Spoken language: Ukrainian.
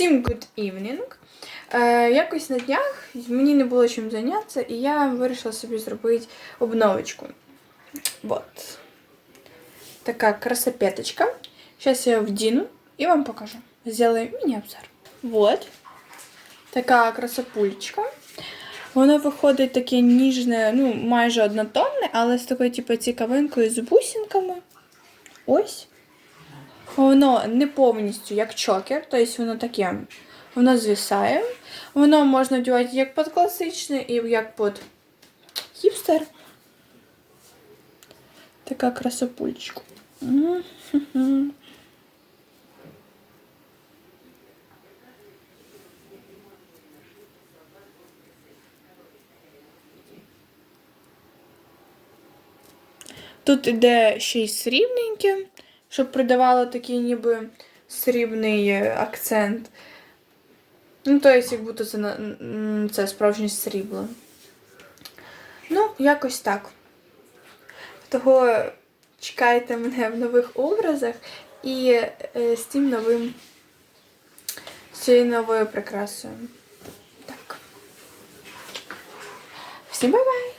Всім good evening. Е, якось на днях мені не було чим зайнятися, і я вирішила собі зробити обновочку. Вот. Така красопеточка. Зараз я вдіну і вам покажу. Сделаю міні-обзор. Вот. Така красопульчика. Воно виходить таке ніжне, ну, майже однотонне, але з такою, типу, цікавинкою з бусинками. Ось. Воно не повністю як чокер, тобто воно таке, воно звисає. Воно можна одягати як під класичне і як під хіпстер. Така красопульчка. Мгм. Тут іде ще й срібненьке, щоб придавало такий ніби срібний акцент. Ну, то як будто це, це справжнє срібло. Ну, якось так. Того чекайте мене в нових образах і е, з тим новим, з цією новою прикрасою. Так. Всім бай-бай!